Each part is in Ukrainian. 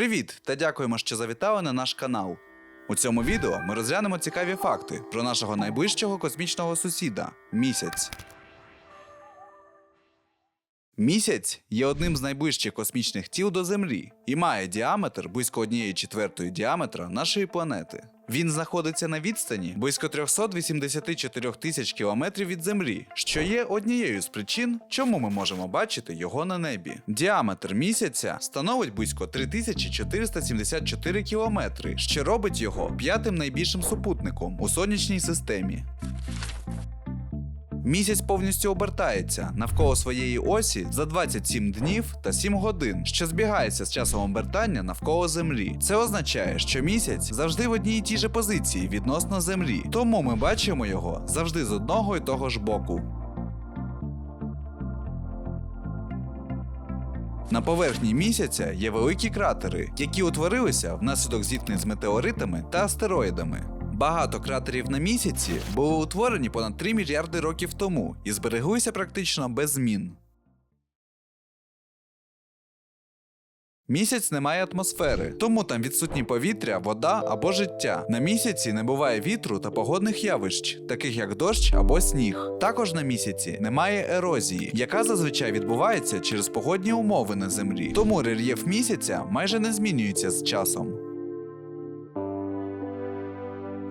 Привіт та дякуємо, що завітали на наш канал. У цьому відео ми розглянемо цікаві факти про нашого найближчого космічного сусіда місяць. Місяць є одним з найближчих космічних тіл до Землі і має діаметр близько 1 четвертої діаметра нашої планети. Він знаходиться на відстані близько 384 тисяч кілометрів від Землі, що є однією з причин, чому ми можемо бачити його на небі. Діаметр місяця становить близько 3474 кілометри, що робить його п'ятим найбільшим супутником у сонячній системі. Місяць повністю обертається навколо своєї осі за 27 днів та 7 годин, що збігається з часом обертання навколо Землі. Це означає, що місяць завжди в одній і тій же позиції відносно Землі, тому ми бачимо його завжди з одного і того ж боку. На поверхні місяця є великі кратери, які утворилися внаслідок зіткнень з метеоритами та астероїдами. Багато кратерів на місяці були утворені понад 3 мільярди років тому і збереглися практично без змін. Місяць не має атмосфери, тому там відсутні повітря, вода або життя. На місяці не буває вітру та погодних явищ, таких як дощ або сніг. Також на місяці немає ерозії, яка зазвичай відбувається через погодні умови на землі. Тому рельєф місяця майже не змінюється з часом.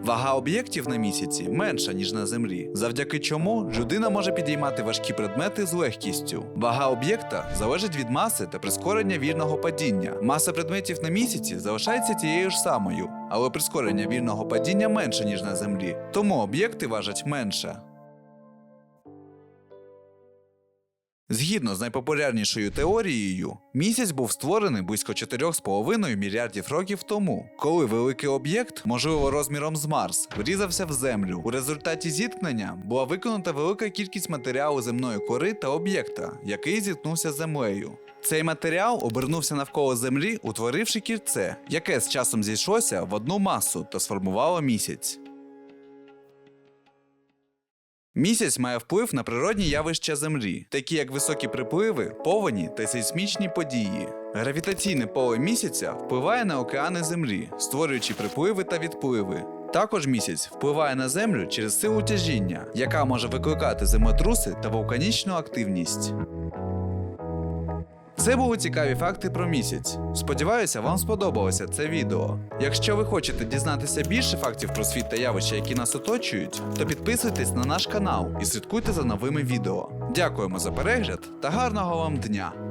Вага об'єктів на місяці менша, ніж на землі, завдяки чому людина може підіймати важкі предмети з легкістю. Вага об'єкта залежить від маси та прискорення вільного падіння. Маса предметів на місяці залишається тією ж самою, але прискорення вільного падіння менше, ніж на землі, тому об'єкти важать менше. Згідно з найпопулярнішою теорією, місяць був створений близько 4,5 мільярдів років тому, коли великий об'єкт, можливо розміром з Марс, врізався в землю. У результаті зіткнення була виконана велика кількість матеріалу земної кори та об'єкта, який зіткнувся з землею. Цей матеріал обернувся навколо Землі, утворивши кільце, яке з часом зійшлося в одну масу та сформувало місяць. Місяць має вплив на природні явища Землі, такі як високі припливи, повені та сейсмічні події. Гравітаційне поле місяця впливає на океани Землі, створюючи припливи та відпливи. Також місяць впливає на Землю через силу тяжіння, яка може викликати землетруси та вулканічну активність. Це були цікаві факти про місяць. Сподіваюся, вам сподобалося це відео. Якщо ви хочете дізнатися більше фактів про світ та явища, які нас оточують, то підписуйтесь на наш канал і слідкуйте за новими відео. Дякуємо за перегляд та гарного вам дня!